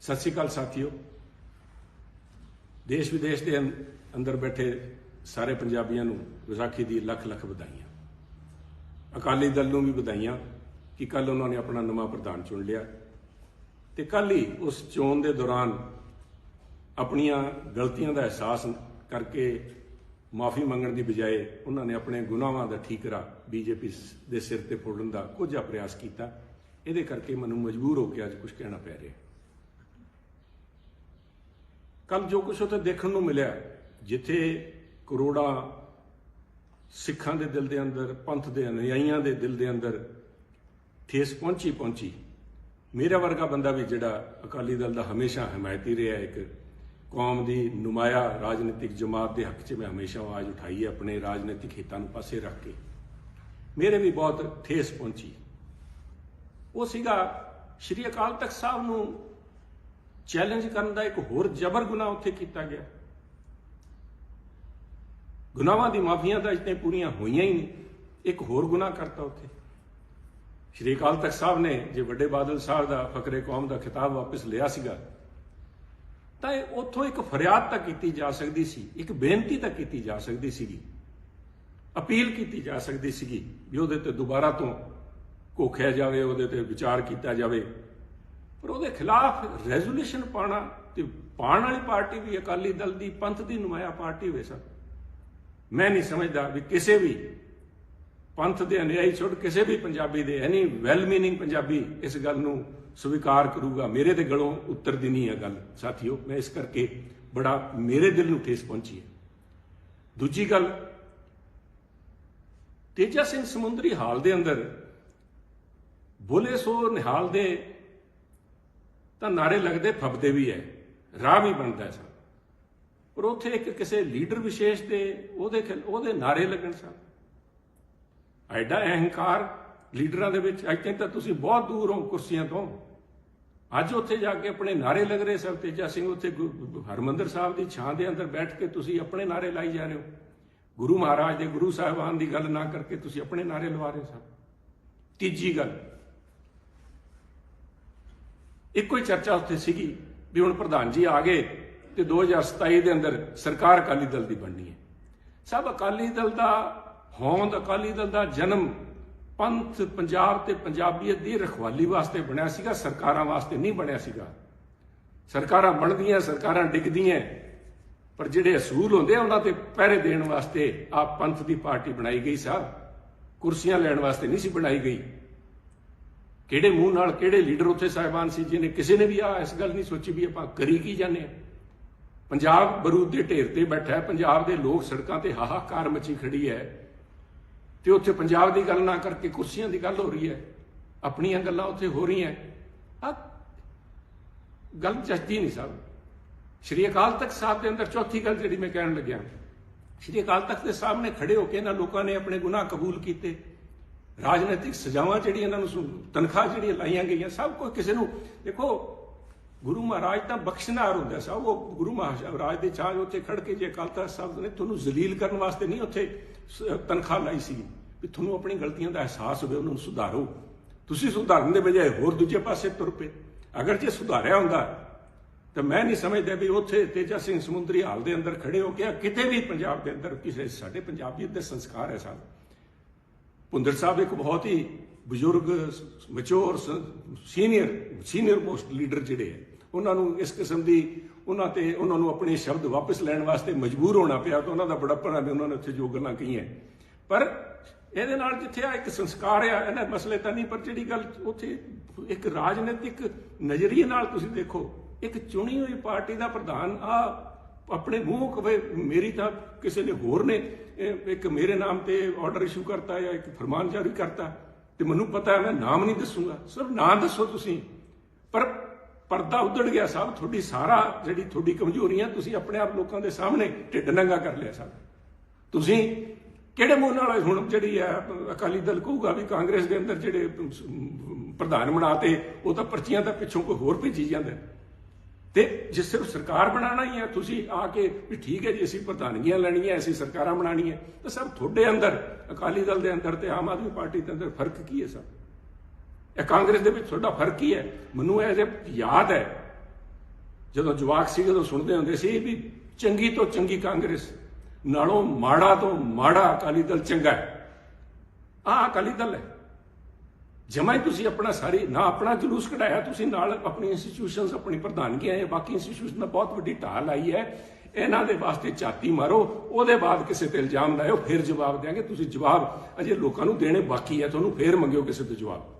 ਸਤਿ ਸ਼੍ਰੀ ਅਕਾਲ ਸਾਥੀਓ। ਦੇਸ਼ ਵਿਦੇਸ਼ ਦੇ ਅੰ- ਅੰਦਰ ਬੈਠੇ ਸਾਰੇ ਪੰਜਾਬੀਆਂ ਨੂੰ ਵਿਸਾਖੀ ਦੀ ਲੱਖ ਲੱਖ ਵਧਾਈਆਂ। ਅਕਾਲੀ ਦਲ ਨੂੰ ਵੀ ਵਧਾਈਆਂ ਕਿ ਕੱਲ ਉਹਨਾਂ ਨੇ ਆਪਣਾ ਨਵਾਂ ਪ੍ਰਧਾਨ ਚੁਣ ਲਿਆ। ਤੇ ਕੱਲ ਹੀ ਉਸ ਚੋਣ ਦੇ ਦੌਰਾਨ ਆਪਣੀਆਂ ਗਲਤੀਆਂ ਦਾ ਅਹਿਸਾਸ ਕਰਕੇ ਮਾਫੀ ਮੰਗਣ ਦੀ ਬਜਾਏ ਉਹਨਾਂ ਨੇ ਆਪਣੇ ਗੁਨਾਹਾਂ ਦਾ ਠੀਕਰਾ ਬੀਜੇਪੀ ਦੇ ਸਿਰ ਤੇ ਫੋੜਨ ਦਾ ਕੁਝ ਪ੍ਰਯਾਸ ਕੀਤਾ। ਇਹਦੇ ਕਰਕੇ ਮੈਨੂੰ ਮਜਬੂਰ ਹੋ ਕੇ ਅੱਜ ਕੁਝ ਕਹਿਣਾ ਪੈ ਰਿਹਾ। ਕੱਲ ਜੋ ਕੁਝ ਉੱਥੇ ਦੇਖਣ ਨੂੰ ਮਿਲਿਆ, ਜਿੱਥੇ ਕਰੋੜਾਂ ਸਿੱਖਾਂ ਦੇ ਦਿਲ ਦੇ ਅੰਦਰ, ਪੰਥ ਦੇ ਅਨੁਯਾਈਆਂ ਦੇ ਦਿਲ ਦੇ ਅੰਦਰ ਠੇਸ ਪਹੁੰਚੀ ਪਹੁੰਚੀ। ਮੇਰਾ ਵਰਗਾ ਬੰਦਾ ਵੀ ਜਿਹੜਾ ਅਕਾਲੀ ਦਲ ਦਾ ਹਮੇਸ਼ਾ ਹਮਾਇਤੀ ਰਿਹਾ, ਇੱਕ ਕੌਮ ਦੀ ਨੁਮਾਇਆ ਰਾਜਨੀਤਿਕ ਜਮਾਤ ਦੇ ਹੱਕ 'ਚ ਮੈਂ ਹਮੇਸ਼ਾ ਆਵਾਜ਼ ਉਠਾਈ ਹੈ, ਆਪਣੇ ਰਾਜਨੀਤਿਕ ਹਿੱਤਾਂ ਨੂੰ ਪਾਸੇ ਰੱਖ ਕੇ। ਮੇਰੇ ਵੀ ਬਹੁਤ ਠੇਸ ਪਹੁੰਚੀ। ਉਹ ਸੀਗਾ ਸ਼੍ਰੀ ਅਕਾਲ ਤਖਤ ਸਾਹਿਬ ਨੂੰ ਚੈਲੰਜ ਕਰਨ ਦਾ ਇੱਕ ਹੋਰ ਜਬਰ ਗੁਨਾਹ ਉੱਥੇ ਕੀਤਾ ਗਿਆ। ਗੁਨਾਹਾਂ ਦੀ ਮਾਫੀਆਂ ਤਾਂ ਇਤਨੇ ਪੂਰੀਆਂ ਹੋਈਆਂ ਹੀ ਨਹੀਂ। ਇੱਕ ਹੋਰ ਗੁਨਾਹ ਕਰਤਾ ਉੱਥੇ। ਸ਼੍ਰੀ ਅਕਾਲ ਤਖਤ ਸਾਹਿਬ ਨੇ ਜੇ ਵੱਡੇ ਬਾਦਲ ਸਾਹਿਬ ਦਾ ਫਕਰੇ ਕੌਮ ਦਾ ਖਿਤਾਬ ਵਾਪਸ ਲਿਆ ਸੀਗਾ, ਤਾਂ ਇਹ ਉੱਥੋਂ ਇੱਕ ਫਰਿਆਦ ਤਾਂ ਕੀਤੀ ਜਾ ਸਕਦੀ ਸੀ, ਇੱਕ ਬੇਨਤੀ ਤਾਂ ਕੀਤੀ ਜਾ ਸਕਦੀ ਸੀਗੀ। ਅਪੀਲ ਕੀਤੀ ਜਾ ਸਕਦੀ ਸੀਗੀ ਵੀ ਉਹਦੇ ਤੇ ਦੁਬਾਰਾ ਤੋਂ ਘੋਖਿਆ ਜਾਵੇ, ਉਹਦੇ ਤੇ ਵਿਚਾਰ ਕੀਤਾ ਜਾਵੇ। ਪਰ ਉਹਦੇ ਖਿਲਾਫ ਰੈਜ਼ੋਲੂਸ਼ਨ ਪਾਣਾ ਤੇ ਪਾਣ ਵਾਲੀ ਪਾਰਟੀ ਵੀ ਅਕਾਲੀ ਦਲ ਦੀ ਪੰਥ ਦੀ ਨੁਮਾਇਆ ਪਾਰਟੀ ਹੋਵੇ ਸਰ। ਮੈਂ ਨਹੀਂ ਸਮਝਦਾ ਵੀ ਕਿਸੇ ਵੀ ਪੰਥ ਦੇ ਅਨੁਯਾਈ ਛੋੜ ਕਿਸੇ ਵੀ ਪੰਜਾਬੀ ਦੇ ਐਨੀ ਵੈਲ ਮੀਨਿੰਗ ਪੰਜਾਬੀ ਇਸ ਗੱਲ ਨੂੰ ਸਵੀਕਾਰ ਕਰੂਗਾ। ਮੇਰੇ ਤੇ ਗਲੋਂ ਉਤਰਦੀ ਨਹੀਂ ਹੈ ਗੱਲ। ਸਾਥੀਓ, ਮੈਂ ਇਸ ਕਰਕੇ ਬੜਾ ਮੇਰੇ ਦਿਲ ਨੂੰ ਠੇਸ ਪਹੁੰਚੀ ਹੈ। ਦੂਜੀ ਗੱਲ, ਤੇਜਾ ਸਿੰਘ ਸਮੁੰਦਰੀ ਹਾਲ ਦੇ ਅੰਦਰ ਬੋਲੇ ਸੋ ਨਿਹਾਲ ਦੇ ਤਾਂ ਨਾਰੇ ਲੱਗਦੇ ਫੱਬਦੇ ਵੀ ਹੈ ਰਾਹ ਵੀ ਬਣਦਾ ਹੈ ਪਰ ਉੱਥੇ ਇੱਕ ਕਿਸੇ ਲੀਡਰ ਵਿਸ਼ੇਸ਼ ਦੇ ਉਹਦੇ ਖਿਲ- ਉਹਦੇ ਨਾਰੇ ਲੱਗਣ ਸਨ ਐਡਾ ਅਹੰਕਾਰ ਲੀਡਰਾਂ ਦੇ ਵਿੱਚ, ਅੱਜ ਤੱਕ ਤਾਂ ਤੁਸੀਂ ਬਹੁਤ ਦੂਰ ਹੋ ਕੁਰਸੀਆਂ ਤੋਂ। ਅੱਜ ਉੱਥੇ ਜਾ ਕੇ ਆਪਣੇ ਨਾਰੇ ਲੱਗ ਰਹੇ ਸਭ ਤੇਜਾ ਸਿੰਘ ਉੱਥੇ ਗੁ- ਹਰਮੰਦਰ ਸਾਹਿਬ ਦੀ ਛਾਂ ਦੇ ਅੰਦਰ ਬੈਠ ਕੇ ਤੁਸੀਂ ਆਪਣੇ ਨਾਰੇ ਲਾਈ ਜਾ ਰਹੇ ਹੋ। ਗੁਰੂ ਮਹਾਰਾਜ ਦੇ ਗੁਰੂ ਸਾਹਿਬਾਨ ਦੀ ਗੱਲ ਨਾ ਕਰਕੇ ਤੁਸੀਂ ਆਪਣੇ ਨਾਰੇ ਲਵਾ ਰਹੇ ਹੋ ਸਭ ਤੀਜੀ ਗੱਲ ਇੱਕੋ ਹੀ ਚਰਚਾ ਉੱਥੇ ਸੀਗੀ ਵੀ ਹੁਣ ਪ੍ਰਧਾਨ ਜੀ ਆ ਗਏ ਤੇ 2027 ਦੇ ਅੰਦਰ ਸਰਕਾਰ ਅਕਾਲੀ ਦਲ ਦੀ ਬਣਨੀ ਹੈ। ਸਭ ਅਕਾਲੀ ਦਲ ਦਾ ਹੋਂਦ, ਅਕਾਲੀ ਦਲ ਦਾ ਜਨਮ ਪੰਥ, ਪੰਜਾਬ ਤੇ ਪੰਜਾਬੀਅਤ ਦੀ ਰਖਵਾਲੀ ਵਾਸਤੇ ਬਣਿਆ ਸੀਗਾ, ਸਰਕਾਰਾਂ ਵਾਸਤੇ ਨਹੀਂ ਬਣਿਆ ਸੀਗਾ। ਸਰਕਾਰਾਂ ਬਣਦੀਆਂ, ਸਰਕਾਰਾਂ ਡਿੱਗਦੀਆਂ, ਪਰ ਜਿਹੜੇ ਅਸੂਲ ਹੁੰਦੇ ਆ, ਉਹਨਾਂ ਤੇ ਪਹਿਰੇ ਦੇਣ ਵਾਸਤੇ ਆ ਪੰਥ ਦੀ ਪਾਰਟੀ ਬਣਾਈ ਗਈ ਸਾਹਿਬ ਕੁਰਸੀਆਂ ਲੈਣ ਵਾਸਤੇ ਨਹੀਂ ਸੀ ਬਣਾਈ ਗਈ। ਕਿਹੜੇ ਮੂੰਹ ਨਾਲ ਕਿਹੜੇ ਲੀਡਰ ਉੱਥੇ ਸਾਹਿਬਾਨ ਸੀ, ਜਿਹਨੇ ਕਿਸੇ ਨੇ ਵੀ ਆ ਇਸ ਗੱਲ ਨਹੀਂ ਸੋਚੀ ਵੀ ਆਪਾਂ ਕਰੀ ਕੀ ਜਾਂਦੇ ਆ ਪੰਜਾਬ ਬਰੂਦ ਦੇ ਢੇਰ ਤੇ ਬੈਠਾ ਹੈ, ਪੰਜਾਬ ਦੇ ਲੋਕ ਸੜਕਾਂ ਤੇ ਹਾਹਾਕਾਰ ਮਚੀ ਖੜੀ ਹੈ ਤੇ ਉੱਥੇ ਪੰਜਾਬ ਦੀ ਗੱਲ ਨਾ ਕਰਕੇ ਕੁਰਸੀਆਂ ਦੀ ਗੱਲ ਹੋ ਰਹੀ ਹੈ, ਆਪਣੀਆਂ ਗੱਲਾਂ ਉੱਥੇ ਹੋ ਰਹੀਆਂ ਆ ਗੱਲ ਜੱਜਦੀ ਨਹੀਂ ਸਾਹਿਬ। ਸ਼੍ਰੀ ਅਕਾਲ ਤਖਤ ਸਾਹਿਬ ਦੇ ਅੰਦਰ ਚੌਥੀ ਗੱਲ ਜਿਹੜੀ ਮੈਂ ਕਹਿਣ ਲੱਗਿਆ, ਸ਼੍ਰੀ ਅਕਾਲ ਤਖਤ ਦੇ ਸਾਹਮਣੇ ਖੜੇ ਹੋ ਕੇ ਇਹਨਾਂ ਲੋਕਾਂ ਨੇ ਆਪਣੇ ਗੁਨਾਹ ਕਬੂਲ ਕੀਤੇ। ਰਾਜਨੀਤਿਕ ਸਜ਼ਾਵਾਂ ਜਿਹੜੀਆਂ ਇਹਨਾਂ ਨੂੰ ਤਨਖਾਹ ਜਿਹੜੀਆਂ ਲਾਈਆਂ ਗਈਆਂ, ਸਭ ਕੁਝ ਕਿਸੇ ਨੂੰ, ਦੇਖੋ, ਗੁਰੂ ਮਹਾਰਾਜ ਤਾਂ ਬਖਸ਼ਨਾਰ ਹੁੰਦਾ ਸਾਹਿਬ ਉਹ ਗੁਰੂ ਮਹਾਰਾਜ ਦੇ ਚਾਹ ਉੱਥੇ ਖੜ ਕੇ ਜੇ ਅਕਾਲ ਤਖਤ ਸਾਹਿਬ ਨੇ ਤੁਹਾਨੂੰ ਜ਼ਲੀਲ ਕਰਨ ਵਾਸਤੇ ਨਹੀਂ ਉੱਥੇ ਤਨਖਾਹ ਲਾਈ ਸੀ ਵੀ ਤੁਹਾਨੂੰ ਆਪਣੀ ਗਲਤੀਆਂ ਦਾ ਅਹਿਸਾਸ ਹੋਵੇ, ਉਹਨਾਂ ਨੂੰ ਸੁਧਾਰੋ। ਤੁਸੀਂ ਸੁਧਾਰਨ ਦੇ ਬਜਾਏ ਹੋਰ ਦੂਜੇ ਪਾਸੇ ਤੁਰ ਪਏ। ਅਗਰ ਜੇ ਸੁਧਾਰਿਆ ਹੁੰਦਾ, ਤਾਂ ਮੈਂ ਨਹੀਂ ਸਮਝਦਾ ਵੀ ਉੱਥੇ ਤੇਜਾ ਸਿੰਘ ਸਮੁੰਦਰੀ ਹਾਲ ਦੇ ਅੰਦਰ ਖੜੇ ਹੋ ਕੇ ਕਿਤੇ ਵੀ ਪੰਜਾਬ ਦੇ ਅੰਦਰ, ਕਿਸੇ ਸਾਡੇ ਪੰਜਾਬੀਅਤ ਦੇ ਸੰਸਕਾਰ ਹੈ ਸਾਹਿਬ ਭੁੰਦਰ ਸਾਹਿਬ ਇੱਕ ਬਹੁਤ ਹੀ ਬਜ਼ੁਰਗ mature senior senior most leader ਜਿਹੜੇ ਹੈ, ਉਹਨਾਂ ਨੂੰ ਇਸ ਕਿਸਮ ਦੀ ਉਹਨਾਂ ਤੇ ਉਹਨਾਂ ਨੂੰ ਆਪਣੇ ਸ਼ਬਦ ਵਾਪਸ ਲੈਣ ਵਾਸਤੇ ਮਜਬੂਰ ਹੋਣਾ ਪਿਆ ਤਾਂ ਉਹਨਾਂ ਦਾ ਬੜਾਪਣ ਹੈ ਵੀ ਉਹਨਾਂ ਨੇ ਉੱਥੇ ਜੋ ਗੱਲਾਂ ਕਹੀਆਂ। ਪਰ ਇਹਦੇ ਨਾਲ ਜਿੱਥੇ ਆ ਇੱਕ ਸੰਸਕਾਰ ਆ ਇਹਨਾਂ ਮਸਲੇ ਤਾਂ ਨਹੀਂ, ਪਰ ਜਿਹੜੀ ਗੱਲ ਉੱਥੇ ਇੱਕ ਰਾਜਨੀਤਿਕ ਨਜ਼ਰੀਏ ਨਾਲ ਤੁਸੀਂ ਦੇਖੋ, ਇੱਕ ਚੁਣੀ ਹੋਈ ਪਾਰਟੀ ਦਾ ਪ੍ਰਧਾਨ ਆ, ਆਪਣੇ ਮੂੰਹ ਕਵੇ ਮੇਰੀ ਤਾਂ ਕਿਸੇ ਨੇ ਹੋਰ ਨੇ ਇੱਕ ਮੇਰੇ ਨਾਮ ਤੇ ਆਰਡਰ ਇਸ਼ੂ ਕਰਤਾ ਜਾਂ ਇੱਕ ਫਰਮਾਨ ਜਾਰੀ ਕਰਤਾ ਤੇ ਮੈਨੂੰ ਪਤਾ ਹੈ ਮੈਂ ਨਾਮ ਨਹੀਂ ਦੱਸੂਗਾ। ਸਿਰਫ ਨਾਂ ਦੱਸੋ ਤੁਸੀਂ। ਪਰ ਪਰਦਾ ਉਧੜ ਗਿਆ ਸਾਹਿਬ ਤੁਹਾਡੀ ਸਾਰਾ ਜਿਹੜੀ ਤੁਹਾਡੀ ਕਮਜ਼ੋਰੀਆਂ ਤੁਸੀਂ ਆਪਣੇ ਆਪ ਲੋਕਾਂ ਦੇ ਸਾਹਮਣੇ ਢਿੱਡ ਨੰਗਾ ਕਰ ਲਿਆ ਸਾਹਿਬ ਤੁਸੀਂ ਕਿਹੜੇ ਮੂੰਹ ਨਾਲ ਹੁਣ ਜਿਹੜੀ ਹੈ, ਅਕਾਲੀ ਦਲ ਕਹੂਗਾ ਵੀ ਕਾਂਗਰਸ ਦੇ ਅੰਦਰ ਜਿਹੜੇ ਪ੍ਰਧਾਨ ਬਣਾਤੇ ਉਹ ਤਾਂ ਪਰਚੀਆਂ ਤਾਂ ਪਿੱਛੋਂ ਕੋਈ ਹੋਰ ਭੇਜੀ ਜਾਂਦੇ। ਤੇ ਜੇ ਸਿਰਫ ਸਰਕਾਰ ਬਣਾਉਣਾ ਹੀ ਹੈ, ਤੁਸੀਂ ਆ ਕੇ ਵੀ ਠੀਕ ਹੈ ਜੀ, ਅਸੀਂ ਪ੍ਰਧਾਨਗੀਆਂ ਲੈਣੀਆਂ, ਅਸੀਂ ਸਰਕਾਰਾਂ ਬਣਾਉਣੀਆਂ, ਤਾਂ ਸਭ ਤੁਹਾਡੇ ਅੰਦਰ, ਅਕਾਲੀ ਦਲ ਦੇ ਅੰਦਰ ਤੇ ਆਮ ਆਦਮੀ ਪਾਰਟੀ ਦੇ ਅੰਦਰ ਫ਼ਰਕ ਕੀ ਹੈ ਸਰ? ਇਹ ਕਾਂਗਰਸ ਦੇ ਵਿੱਚ ਤੁਹਾਡਾ ਫ਼ਰਕ ਕੀ ਹੈ। ਮੈਨੂੰ ਐਜ਼ ਜੇ ਯਾਦ ਹੈ, ਜਦੋਂ ਜਵਾਕ ਸੀ ਤਾਂ ਸੁਣਦੇ ਹੁੰਦੇ ਸੀ ਵੀ ਚੰਗੀ ਤੋਂ ਚੰਗੀ ਕਾਂਗਰਸ, ਨਾਲੋਂ ਮਾੜਾ ਤੋਂ ਮਾੜਾ ਅਕਾਲੀ ਦਲ ਚੰਗਾ ਹੈ। ਆਹ ਅਕਾਲੀ ਦਲ ਹੈ। ਜਮਾਈ ਤੁਸੀਂ ਆਪਣਾ ਸਾਰੀ, ਨਾ ਆਪਣਾ ਜਲੂਸ ਕਢਾਇਆ, ਤੁਸੀਂ ਨਾਲ ਆਪਣੀ ਇੰਸਟੀਟਿਊਸ਼ਨਸ ਆਪਣੀ ਪ੍ਰਧਾਨਗੀਆਂ ਹੈ ਬਾਕੀ ਇੰਸਟੀਟਿਊਸ਼ਨ ਦਾ ਬਹੁਤ ਵੱਡੀ ਢਾਲ ਆਈ ਹੈ। ਇਹਨਾਂ ਦੇ ਵਾਸਤੇ ਝਾਤੀ ਮਾਰੋ, ਉਹਦੇ ਬਾਅਦ ਕਿਸੇ ਤੇ ਇਲਜ਼ਾਮ ਲਾਇਓ, ਫਿਰ ਜਵਾਬ ਦੇਾਂਗੇ ਤੁਸੀਂ ਜਵਾਬ ਅਜੇ ਲੋਕਾਂ ਨੂੰ ਦੇਣੇ ਬਾਕੀ ਹੈ, ਤੁਹਾਨੂੰ ਫਿਰ ਮੰਗਿਓ ਕਿਸੇ ਤੋਂ ਜਵਾਬ।